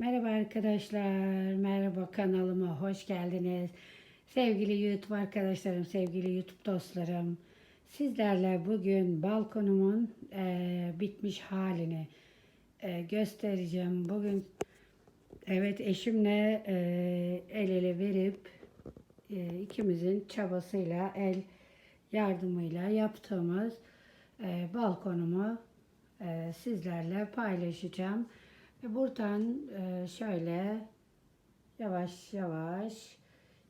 Merhaba arkadaşlar, merhaba kanalıma hoş geldiniz. Sevgili YouTube arkadaşlarım, sevgili YouTube dostlarım. Sizlerle bugün balkonumun eee, bitmiş halini eee, göstereceğim. Bugün evet eşimle eee, el ele verip eee, ikimizin çabasıyla, el yardımıyla yaptığımız eee, balkonumu eee, sizlerle paylaşacağım. Ve buradan eee, şöyle yavaş yavaş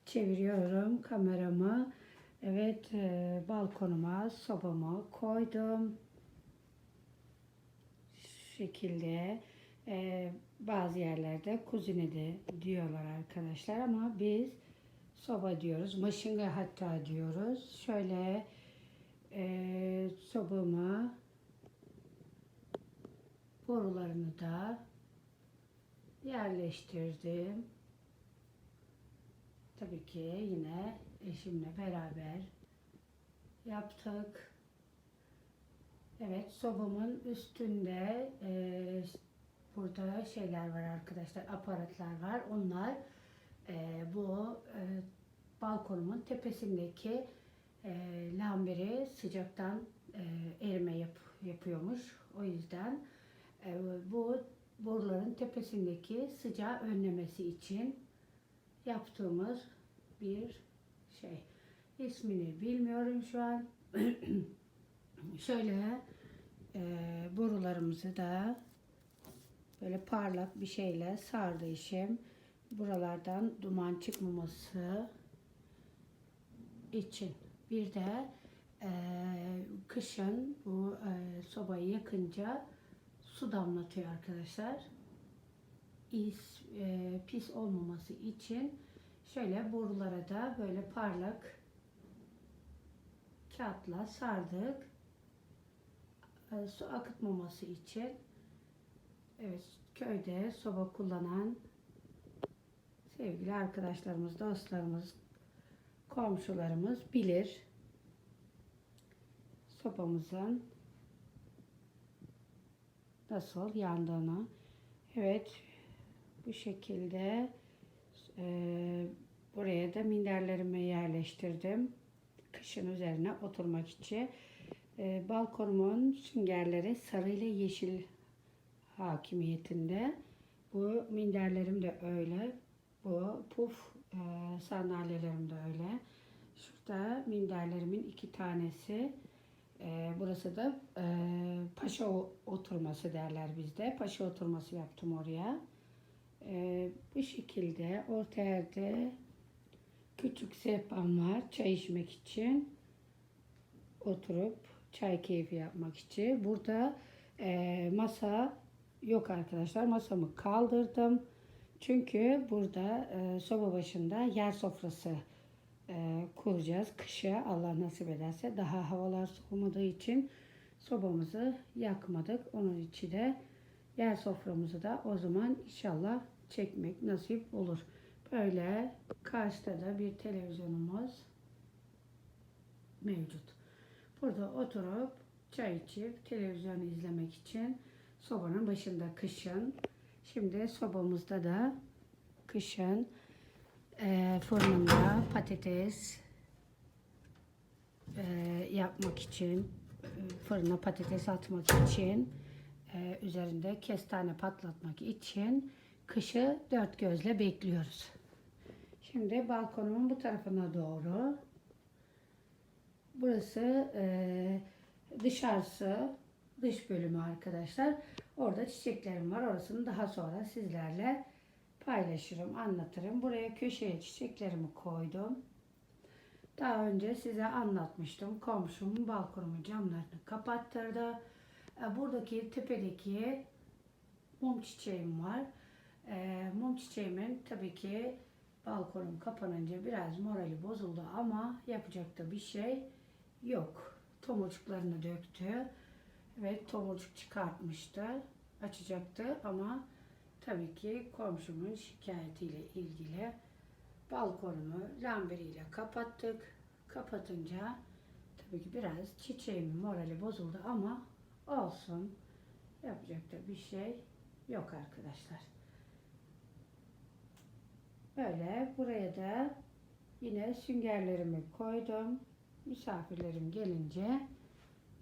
çeviriyorum kameramı. Evet eee, balkonuma sobamı koydum. Şu şekilde eee, bazı yerlerde kuzine de diyorlar arkadaşlar ama biz soba diyoruz. Maşınga hatta diyoruz. Şöyle eee sobamı borularını da yerleştirdim. Tabii ki yine eşimle beraber yaptık. Evet sobamın üstünde e, burada şeyler var arkadaşlar aparatlar var. Onlar e, bu e, balkonumun tepesindeki e, lambiri sıcaktan e, erime yap, yapıyormuş. O yüzden e, bu boruların tepesindeki sıcağı önlemesi için yaptığımız bir şey. İsmini bilmiyorum şu an. Şöyle e, borularımızı da böyle parlak bir şeyle sardı işim. Buralardan duman çıkmaması için. Bir de e, kışın bu e, sobayı yakınca su damlatıyor arkadaşlar. İz, e, pis olmaması için şöyle borulara da böyle parlak kağıtla sardık. E, su akıtmaması için. Evet köyde soba kullanan sevgili arkadaşlarımız, dostlarımız, komşularımız bilir. Sobamızın nasıl yandığını. Evet bu şekilde e, buraya da minderlerimi yerleştirdim. Kışın üzerine oturmak için. E, balkonumun süngerleri sarı ile yeşil hakimiyetinde. Bu minderlerim de öyle. Bu puf e, sandalyelerim de öyle. Şurada minderlerimin iki tanesi ee, burası da e, paşa oturması derler bizde. Paşa oturması yaptım oraya. Ee, bu şekilde orta yerde küçük sehpam var çay içmek için. Oturup çay keyfi yapmak için. Burada e, masa yok arkadaşlar. Masamı kaldırdım. Çünkü burada e, soba başında yer sofrası e, kuracağız. Kışa Allah nasip ederse daha havalar soğumadığı için sobamızı yakmadık. Onun için de yer soframızı da o zaman inşallah çekmek nasip olur. Böyle karşıda da bir televizyonumuz mevcut. Burada oturup çay içip televizyon izlemek için sobanın başında kışın. Şimdi sobamızda da kışın e, fırınımda patates e, yapmak için fırına patates atmak için e, üzerinde kestane patlatmak için kışı dört gözle bekliyoruz. Şimdi balkonumun bu tarafına doğru burası e, dışarısı dış bölümü arkadaşlar. Orada çiçeklerim var. Orasını daha sonra sizlerle paylaşırım, anlatırım. Buraya köşeye çiçeklerimi koydum. Daha önce size anlatmıştım. Komşumun balkonumun camlarını kapattırdı. E, Buradaki tepedeki mum çiçeğim var. E, mum çiçeğimin tabii ki balkonum kapanınca biraz morali bozuldu ama yapacak da bir şey yok. Tomurcuklarını döktü ve tomurcuk çıkartmıştı. Açacaktı ama tabii ki komşumun şikayetiyle ilgili balkonumu lambiriyle kapattık. Kapatınca tabii ki biraz çiçeğimin morali bozuldu ama olsun. Yapacak da bir şey yok arkadaşlar. Böyle buraya da yine süngerlerimi koydum. Misafirlerim gelince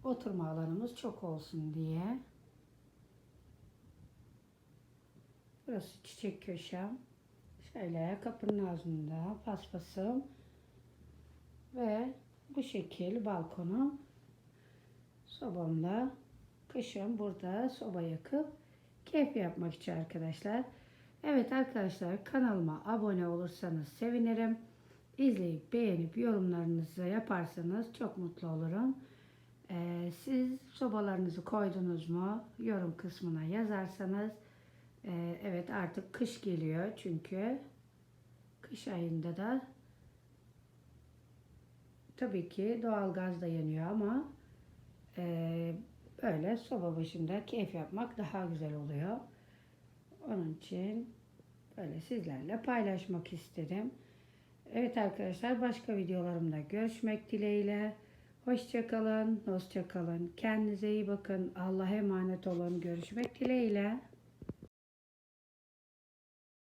oturma alanımız çok olsun diye. Burası çiçek köşem. Şöyle kapının ağzında paspasım ve bu şekil balkonum sobamla kışın burada soba yakıp keyif yapmak için arkadaşlar. Evet arkadaşlar kanalıma abone olursanız sevinirim. İzleyip beğenip yorumlarınızı yaparsanız çok mutlu olurum. Ee, siz sobalarınızı koydunuz mu? Yorum kısmına yazarsanız ee, evet artık kış geliyor çünkü kış ayında da tabii ki doğalgaz da yanıyor ama e, böyle soba başında keyif yapmak daha güzel oluyor. Onun için böyle sizlerle paylaşmak istedim. Evet arkadaşlar başka videolarımda görüşmek dileğiyle. Hoşçakalın, hoşçakalın. Kendinize iyi bakın. Allah'a emanet olun. Görüşmek dileğiyle.